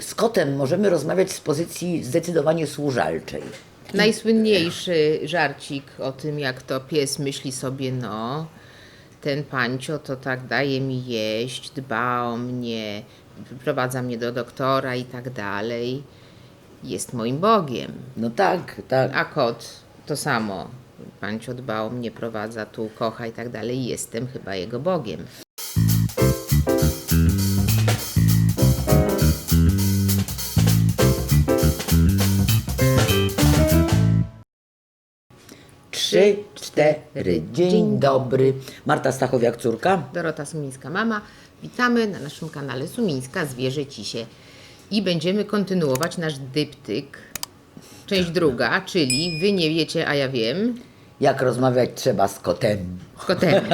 Z kotem możemy rozmawiać z pozycji zdecydowanie służalczej. Najsłynniejszy żarcik o tym, jak to pies myśli sobie, no, ten pancio to tak daje mi jeść, dba o mnie, prowadza mnie do doktora i tak dalej. Jest moim Bogiem. No tak, tak. A kot to samo. Pancio dba o mnie, prowadza tu, kocha i tak dalej. Jestem chyba jego Bogiem. Trzy, cztery. Dzień dobry. Marta Stachowiak, córka. Dorota Sumińska mama. Witamy na naszym kanale Sumińska Zwierzę Cisie. I będziemy kontynuować nasz dyptyk. Część druga, czyli wy nie wiecie, a ja wiem. Jak rozmawiać trzeba z kotem. Kotem.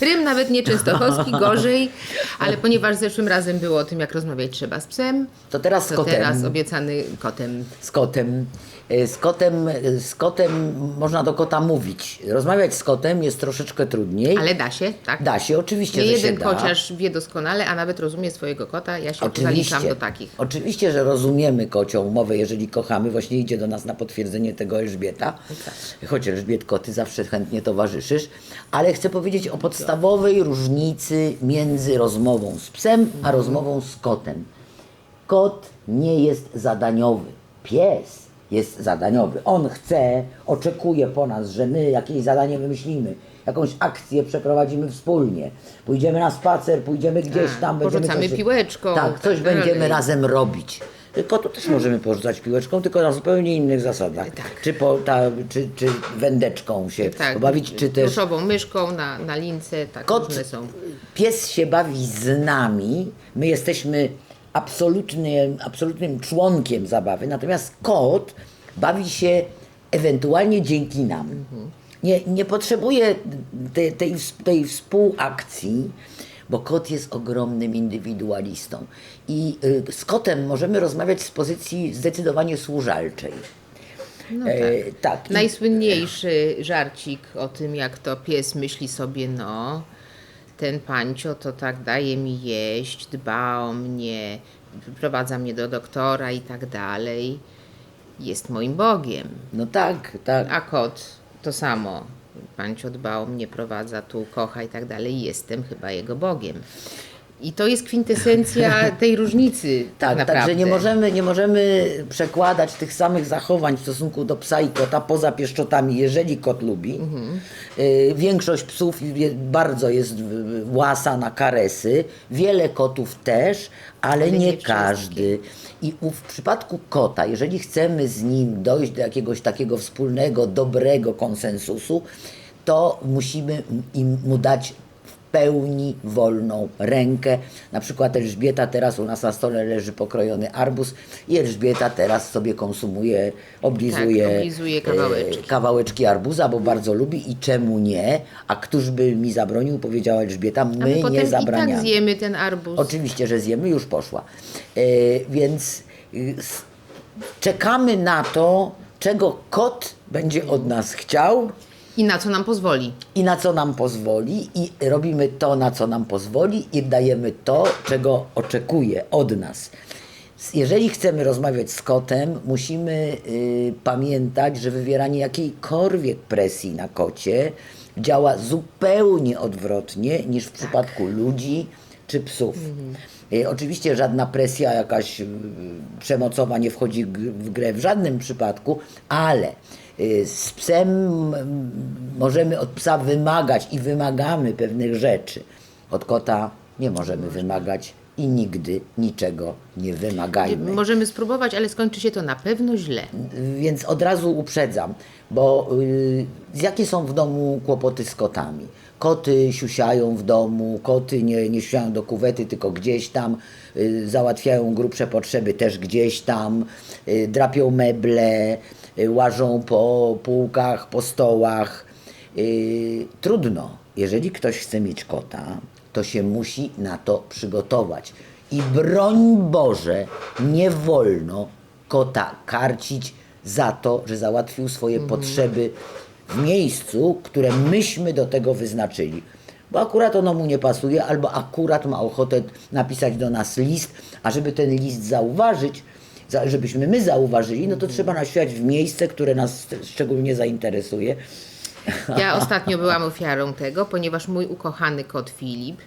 Rym nawet nie częstochowski, gorzej, ale ponieważ zeszłym razem było o tym, jak rozmawiać trzeba z psem, To teraz z to kotem. teraz obiecany kotem. Z kotem. E, Z kotem, e, z kotem można do kota mówić. Rozmawiać z kotem jest troszeczkę trudniej. Ale da się, tak? Da się, oczywiście, Nie że jeden się da. chociaż wie doskonale, a nawet rozumie swojego kota. Ja się zaliczam do takich. Oczywiście, że rozumiemy kocią mowę, jeżeli kochamy. Właśnie idzie do nas na potwierdzenie tego Elżbieta. Tak. Choć Elżbietko, ty zawsze chętnie towarzyszysz. Ale chcę powiedzieć o podstawowej różnicy między rozmową z psem, a rozmową z kotem. Kot nie jest zadaniowy. Pies jest zadaniowy. On chce, oczekuje po nas, że my jakieś zadanie wymyślimy. Jakąś akcję przeprowadzimy wspólnie. Pójdziemy na spacer, pójdziemy gdzieś Tak, tam. będziemy porzucamy coś- piłeczką, Tak, coś tak dalej. będziemy razem robić. Kotu też możemy porzucać piłeczką, tylko na zupełnie innych zasadach. Tak. Czy, po, ta, czy, czy wędeczką się pobawić, czy też... pluszową myszką na, na lince, tak Kot, różne są. pies się bawi z nami, my jesteśmy absolutnym, absolutnym członkiem zabawy, natomiast kot bawi się ewentualnie dzięki nam. Nie, nie potrzebuje tej, tej, tej współakcji, bo kot jest ogromnym indywidualistą. I y, z kotem możemy rozmawiać z pozycji zdecydowanie służalczej. No E, tak. I- Najsłynniejszy żarcik o tym, jak to pies myśli sobie, no, ten pancio to tak daje mi jeść, dba o mnie, prowadza mnie do doktora i tak dalej. Jest moim Bogiem. No tak, tak. A kot to samo. Pancio dba o mnie, prowadza tu, kocha i tak dalej. Jestem chyba jego Bogiem. I to jest kwintesencja tej różnicy. Tak, naprawdę. także nie możemy, nie możemy przekładać tych samych zachowań w stosunku do psa i kota poza pieszczotami, jeżeli kot lubi. Mhm. Y, Większość psów je, bardzo jest y, łasa na karesy, wiele kotów też, ale, nie, nie wszystkie. każdy. I u- w przypadku kota, jeżeli chcemy z nim dojść do jakiegoś takiego wspólnego, dobrego konsensusu, to musimy im, mu dać pełni wolną rękę. Na przykład Elżbieta teraz u nas na stole leży pokrojony arbuz i Elżbieta teraz sobie konsumuje, oblizuje, Tak, oblizuje kawałeczki. e, kawałeczki arbuza, bo bardzo lubi i czemu nie? A któż by mi zabronił, powiedziała Elżbieta, my my potem nie i tak zabraniamy. zjemy ten arbuz. Oczywiście, że zjemy, już poszła. E, więc y, czekamy na to, czego kot będzie od nas chciał I na co nam pozwoli. i na co nam pozwoli, i robimy to, na co nam pozwoli, i dajemy to, czego oczekuje od nas. Jeżeli chcemy rozmawiać z kotem, musimy y, pamiętać, że wywieranie jakiejkolwiek presji na kocie działa zupełnie odwrotnie niż w przypadku ludzi czy psów. Y, Oczywiście żadna presja jakaś y, przemocowa nie wchodzi g- w grę w żadnym przypadku, ale z psem mm, możemy od psa wymagać i wymagamy pewnych rzeczy. Od kota nie możemy wymagać i nigdy niczego nie wymagajmy. Możemy spróbować, ale skończy się to na pewno źle. Więc od razu uprzedzam, bo y, jakie są w domu kłopoty z kotami? Koty siusiają w domu, koty nie, nie siusiają do kuwety, tylko gdzieś tam, y, załatwiają grubsze potrzeby też gdzieś tam, y, drapią meble, y, łażą po półkach, po stołach. Y, trudno. Jeżeli ktoś chce mieć kota, to się musi na to przygotować. I broń Boże, nie wolno kota karcić za to, że załatwił swoje potrzeby w miejscu, które myśmy do tego wyznaczyli. bo akurat ono mu nie pasuje, albo akurat ma ochotę napisać do nas list, a żeby ten list zauważyć, za- żebyśmy my zauważyli, no to trzeba nasiać w miejsce, które nas szczególnie zainteresuje. Ja ostatnio byłam ofiarą tego, ponieważ mój ukochany kot Filip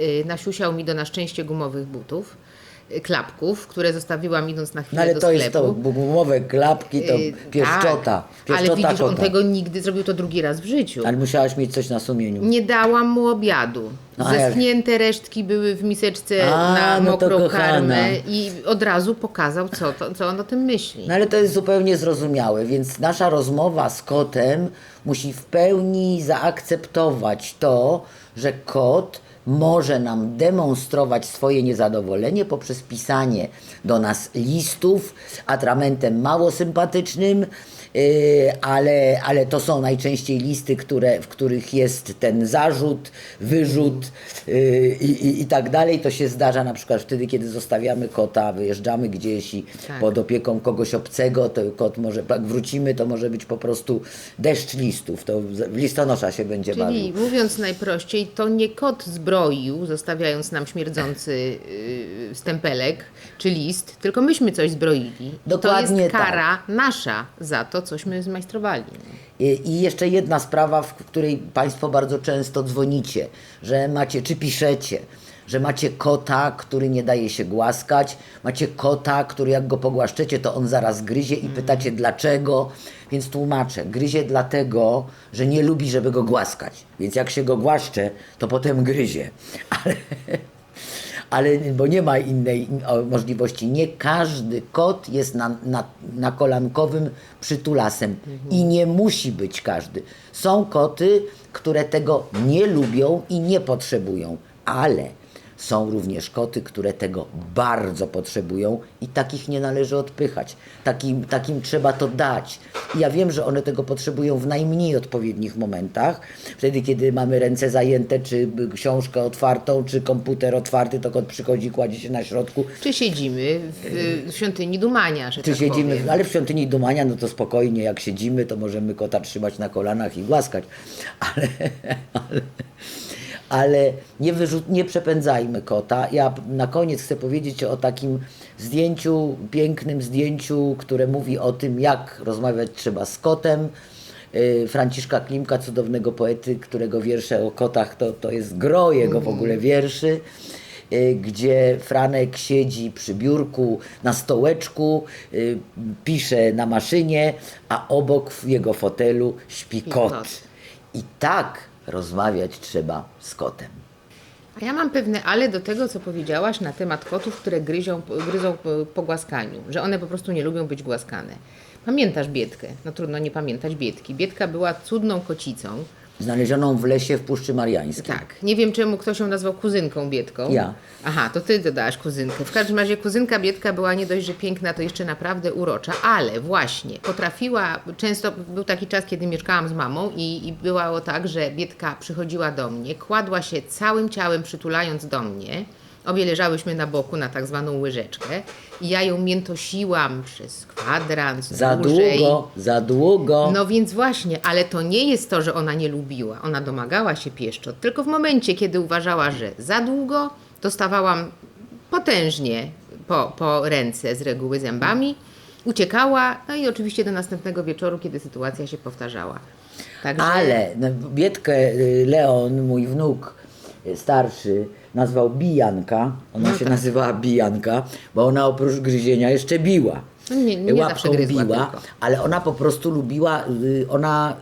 y, nasiusiał mi do na szczęście gumowych butów, klapków, które zostawiłam idąc na No chwilę ale do to sklepu. jest to, gumowe klapki, to Y, pieszczota, tak, pieszczota ale widzisz, on kota. tego nigdy zrobił to drugi raz w życiu. Ale musiałaś mieć coś na sumieniu. Nie dałam mu obiadu. No, a jak- Zeschnięte resztki były w miseczce A, na no mokrą karmę i od razu pokazał, co, to, co on o tym myśli. No ale to jest zupełnie zrozumiałe, więc nasza rozmowa z kotem musi w pełni zaakceptować to, że kot może nam demonstrować swoje niezadowolenie poprzez pisanie do nas listów atramentem mało sympatycznym, ale, ale to są najczęściej listy, które, w których jest ten zarzut, wyrzut yy, i, i, i tak dalej. To się zdarza na przykład wtedy, kiedy zostawiamy kota, wyjeżdżamy gdzieś i Tak. pod opieką kogoś obcego, to kot może, jak wrócimy, to może być po prostu deszcz listów, to listonosza się będzie Czyli bawił. mówiąc najprościej, to nie kot zbroił, zostawiając nam śmierdzący yy, stempelek czy list, tylko myśmy coś zbroili. I Dokładnie to jest tak. kara nasza za to, cośmy zmajstrowali. I, I jeszcze jedna sprawa, w której Państwo bardzo często dzwonicie, że macie, czy piszecie, że macie kota, który nie daje się głaskać, macie kota, który jak go pogłaszczecie, to on zaraz gryzie i pytacie dlaczego, więc tłumaczę. Gryzie dlatego, że nie lubi, żeby go głaskać. Więc jak się go głaszcze, to potem gryzie. Ale, ale bo nie ma innej możliwości. Nie każdy kot jest na, na, na kolankowym przytulasem i nie musi być każdy. Są koty, które tego nie lubią i nie potrzebują, ale są również koty, które tego bardzo potrzebują i takich nie należy odpychać. Takim, takim trzeba to dać. I ja wiem, że one tego potrzebują w najmniej odpowiednich momentach. Wtedy, kiedy mamy ręce zajęte, czy książkę otwartą, czy komputer otwarty, to kot przychodzi, kładzie się na środku. Czy siedzimy w, w świątyni Dumania, że Czy tak siedzimy, powiem. ale w świątyni Dumania, no to spokojnie, jak siedzimy, to możemy kota trzymać na kolanach i głaskać. Ale, ale, ale nie, wyrzut, nie przepędzajmy kota. Ja na koniec chcę powiedzieć o takim zdjęciu, pięknym zdjęciu, które mówi o tym, jak rozmawiać trzeba z kotem. Yy, Franciszka Klimka, cudownego poety, którego wiersze o kotach to, to jest gro jego w ogóle wierszy y, gdzie Franek siedzi przy biurku na stołeczku, y, pisze na maszynie, a obok w jego fotelu śpi kot. I tak rozmawiać trzeba z kotem. A ja mam pewne ale do tego, co powiedziałaś na temat kotów, które gryzią, gryzą po, po głaskaniu, że one po prostu nie lubią być głaskane. Pamiętasz Biedkę? No trudno nie pamiętać Biedki. Biedka była cudną kocicą. Znalezioną w lesie w Puszczy Mariańskiej. Tak. Nie wiem, czemu ktoś ją nazwał kuzynką Biedką. Ja. Aha, to ty dodałaś kuzynkę. W każdym razie kuzynka Biedka była nie dość, że piękna, to jeszcze naprawdę urocza, ale właśnie potrafiła, często był taki czas, kiedy mieszkałam z mamą i, i było tak, że Biedka przychodziła do mnie, kładła się całym ciałem przytulając do mnie, obie leżałyśmy na boku na tak zwaną łyżeczkę i ja ją miętosiłam przez kwadrans, Za dłużej. długo, za długo. No więc właśnie, ale to nie jest to, że ona nie lubiła. Ona domagała się pieszczot. Tylko w momencie, kiedy uważała, że za długo, dostawałam potężnie po, po ręce z reguły zębami, uciekała, no i oczywiście do następnego wieczoru, kiedy sytuacja się powtarzała. Także Ale no, Biedkę y, Leon, mój wnuk y, starszy, nazwał Bijanka. Ona No się tak. nazywała Bijanka, bo ona oprócz gryzienia jeszcze biła. No nie- nie Łapką biła, tylko. ale ona po prostu lubiła, y, ona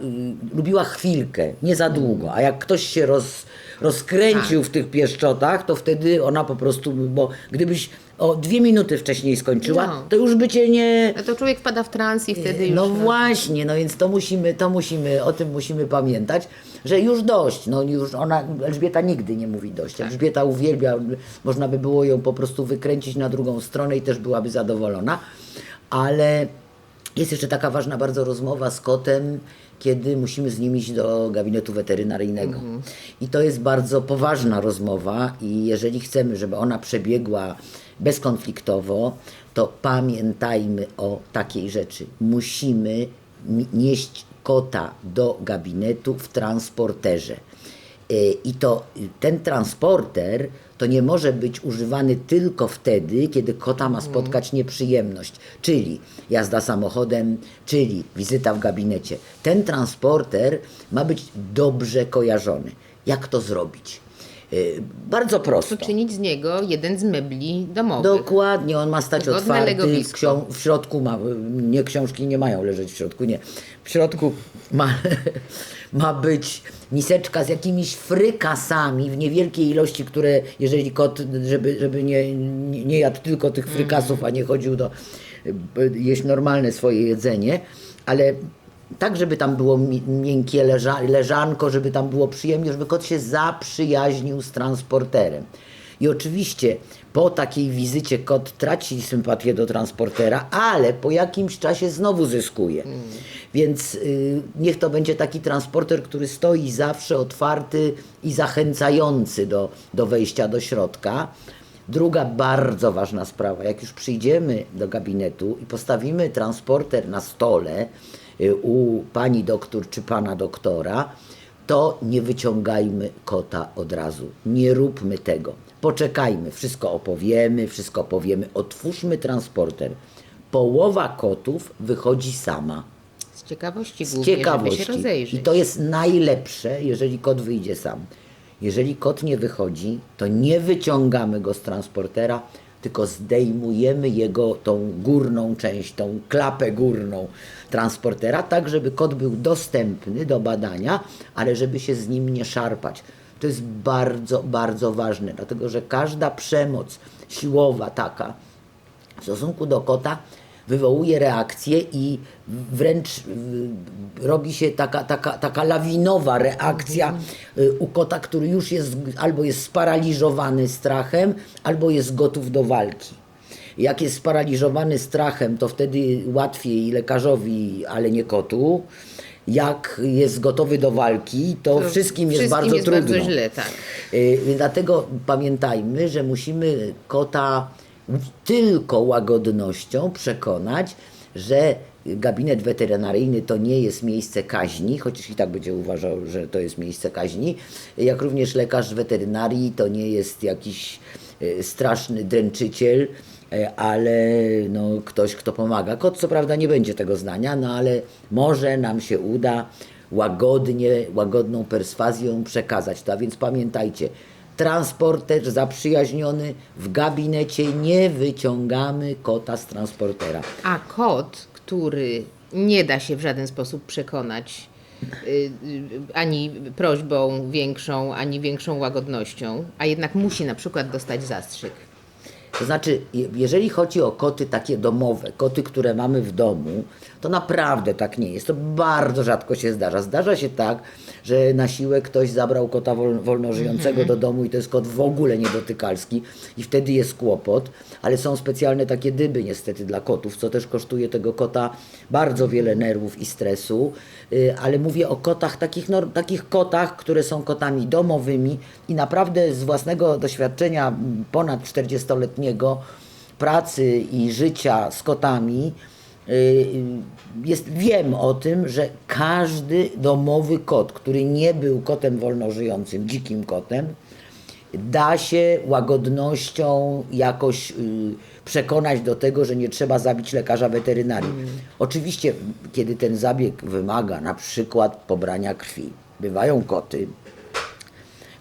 y, lubiła chwilkę, nie za długo. A jak ktoś się roz, rozkręcił Tak. w tych pieszczotach, to wtedy ona po prostu, bo gdybyś o dwie minuty wcześniej skończyła, No. to już by cię nie, no to człowiek wpada w trans i wtedy już... no właśnie, no więc to musimy, to musimy, o tym musimy pamiętać, że już dość, no już ona, Elżbieta nigdy nie mówi dość. Tak. Elżbieta uwielbia, można by było ją po prostu wykręcić na drugą stronę i też byłaby zadowolona, ale jest jeszcze taka ważna bardzo rozmowa z kotem, kiedy musimy z nim iść do gabinetu weterynaryjnego. I to jest bardzo poważna rozmowa i jeżeli chcemy, żeby ona przebiegła bezkonfliktowo, to pamiętajmy o takiej rzeczy. Musimy nieść kota do gabinetu w transporterze. Y, I to y, ten transporter to nie może być używany tylko wtedy, kiedy kota ma spotkać nieprzyjemność, czyli jazda samochodem, czyli wizyta w gabinecie. Ten transporter ma być dobrze kojarzony. Jak to zrobić? Y, Bardzo prosto. Uczynić z niego jeden z mebli domowych. Dokładnie, on ma stać Wygodne otwarty. legowisko. Ksią- w środku ma, nie książki nie mają leżeć w środku, nie. W środku ma, ma być miseczka z jakimiś frykasami w niewielkiej ilości, które jeżeli kot, żeby, żeby nie, nie, jadł tylko tych frykasów, a nie chodził do y, jeść normalne swoje jedzenie, ale tak, żeby tam było mi- miękkie leża, leżanko, żeby tam było przyjemnie, żeby kot się zaprzyjaźnił z transporterem. I oczywiście po takiej wizycie kot traci sympatię do transportera, ale po jakimś czasie znowu zyskuje. Więc y, niech to będzie taki transporter, który stoi zawsze otwarty i zachęcający do, do wejścia do środka. Druga bardzo ważna sprawa, jak już przyjdziemy do gabinetu i postawimy transporter na stole u pani doktor czy pana doktora, to nie wyciągajmy kota od razu. Nie róbmy tego. Poczekajmy, wszystko opowiemy, wszystko powiemy. Otwórzmy transporter. Połowa kotów wychodzi sama. Z ciekawości Z głównie, żeby ciekawości. się rozejrzeć. I to jest najlepsze, jeżeli kot wyjdzie sam. Jeżeli kot nie wychodzi, to nie wyciągamy go z transportera, tylko zdejmujemy jego tą górną część, tą klapę górną transportera, tak żeby kot był dostępny do badania, ale żeby się z nim nie szarpać. To jest bardzo, bardzo ważne, dlatego że każda przemoc siłowa taka, w stosunku do kota wywołuje reakcję i wręcz y, robi się taka, taka, taka lawinowa reakcja y, u kota, który już jest albo jest sparaliżowany strachem, albo jest gotów do walki. Jak jest sparaliżowany strachem, to wtedy łatwiej lekarzowi, ale nie kotu. Jak jest gotowy do walki, to, To wszystkim jest wszystkim bardzo jest trudno. bardzo źle, tak. Y, Dlatego pamiętajmy, że musimy kota tylko łagodnością przekonać, że gabinet weterynaryjny to nie jest miejsce kaźni, chociaż i tak będzie uważał, że to jest miejsce kaźni, jak również lekarz weterynarii to nie jest jakiś y, straszny dręczyciel, y, ale no, ktoś, kto pomaga. Kot co prawda nie będzie tego zdania, no ale może nam się uda łagodnie, łagodną perswazją przekazać to. A więc pamiętajcie, transporter zaprzyjaźniony w gabinecie, nie wyciągamy kota z transportera. A kot, który nie da się w żaden sposób przekonać y, y, ani prośbą większą, ani większą łagodnością, a jednak musi na przykład dostać zastrzyk. To znaczy, je- jeżeli chodzi o koty takie domowe, koty, które mamy w domu, to naprawdę tak nie jest. To bardzo rzadko się zdarza. Zdarza się tak, że na siłę ktoś zabrał kota wol, wolnożyjącego do domu i to jest kot w ogóle niedotykalski i wtedy jest kłopot, ale są specjalne takie dyby niestety dla kotów, co też kosztuje tego kota bardzo wiele nerwów i stresu, Y, ale mówię o kotach, takich, takich kotach, które są kotami domowymi i naprawdę z własnego doświadczenia ponad 40-letniego pracy i życia z kotami y, jest, wiem o tym, że każdy domowy kot, który nie był kotem wolnożyjącym, dzikim kotem, da się łagodnością jakoś y, przekonać do tego, że nie trzeba zabić lekarza weterynarii. Oczywiście, kiedy ten zabieg wymaga na przykład pobrania krwi, bywają koty,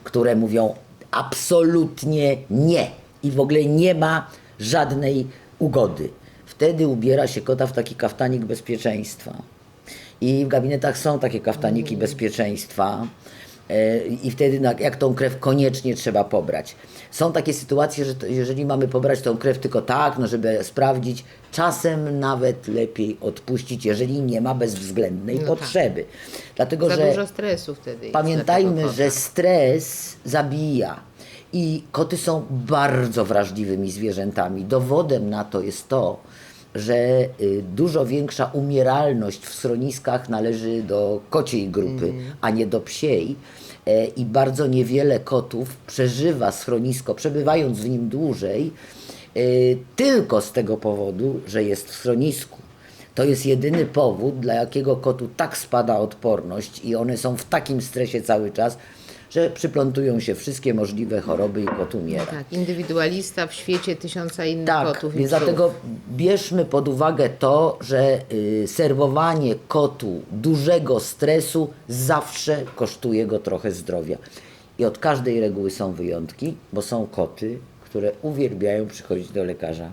które mówią absolutnie nie i w ogóle nie ma żadnej ugody. Wtedy ubiera się kota w taki kaftanik bezpieczeństwa. I w gabinetach są takie kaftaniki bezpieczeństwa. E, I wtedy, jak tą krew koniecznie trzeba pobrać. Są takie sytuacje, że jeżeli mamy pobrać tą krew tylko tak, no żeby sprawdzić, czasem nawet lepiej odpuścić, jeżeli nie ma bezwzględnej No tak. potrzeby. Dlatego, Za że dużo stresu wtedy. Pamiętajmy, że stres zabija. I koty są bardzo wrażliwymi zwierzętami. Dowodem na to jest to, że y, dużo większa umieralność w schroniskach należy do kociej grupy, a nie do psiej. E, I bardzo niewiele kotów przeżywa schronisko, przebywając w nim dłużej, y, tylko z tego powodu, że jest w schronisku. To jest jedyny powód, dla jakiego kotu tak spada odporność i one są w takim stresie cały czas, że przyplątują się wszystkie możliwe choroby i kot umiera. Tak, indywidualista w świecie tysiąca innych Tak, kotów więc dlatego bierzmy pod uwagę to, że y, serwowanie kotu dużego stresu zawsze kosztuje go trochę zdrowia. I od każdej reguły są wyjątki, bo są koty, które uwielbiają przychodzić do lekarza.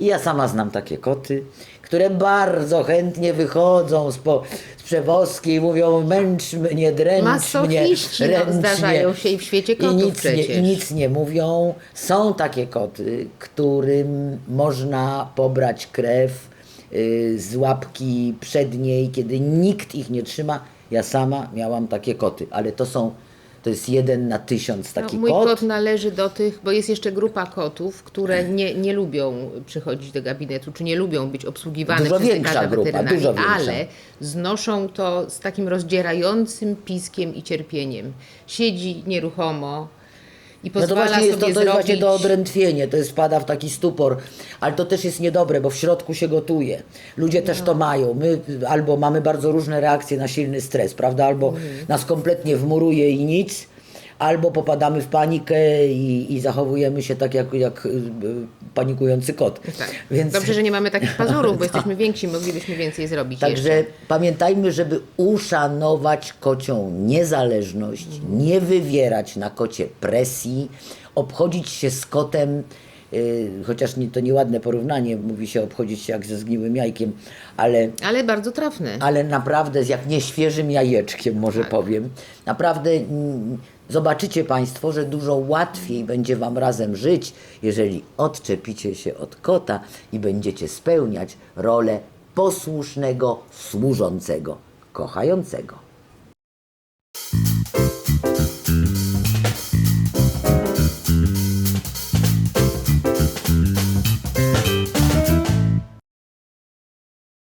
I ja sama znam takie koty, które bardzo chętnie wychodzą z, po, z przewozki i mówią męcz mnie, dręcz mnie, ręcz zdarzają się i w świecie kotów I nic, nie. I nic nie mówią. Są takie koty, którym można pobrać krew y, z łapki przedniej, kiedy nikt ich nie trzyma. Ja sama miałam takie koty, ale to są, to jest jeden na tysiąc taki no, mój kot. kot należy do tych, bo jest jeszcze grupa kotów, które nie, nie lubią przychodzić do gabinetu, czy nie lubią być obsługiwane Dużo przez większa grupa, dużo większa. ale znoszą to z takim rozdzierającym piskiem i cierpieniem. Siedzi nieruchomo i No to właśnie jest, to, to jest właśnie to odrętwienie, to jest wpada w taki stupor, ale to też jest niedobre, bo w środku się gotuje. Ludzie też to mają. My albo mamy bardzo różne reakcje na silny stres, prawda? Albo nas kompletnie wmuruje i nic, albo popadamy w panikę i, i zachowujemy się tak jak, jak y, y, panikujący kot. Tak. Więc... Dobrze, że nie mamy takich pazurów, bo jesteśmy więksi, moglibyśmy więcej zrobić Także jeszcze. pamiętajmy, żeby uszanować kocią niezależność, nie wywierać na kocie presji, obchodzić się z kotem, yy, chociaż nie, to nieładne porównanie, mówi się obchodzić się jak ze zgniłym jajkiem, ale, Ale bardzo trafne. ale naprawdę z jak nieświeżym jajeczkiem, może powiem. Naprawdę zobaczycie Państwo, że dużo łatwiej będzie Wam razem żyć, jeżeli odczepicie się od kota i będziecie spełniać rolę posłusznego, służącego, kochającego.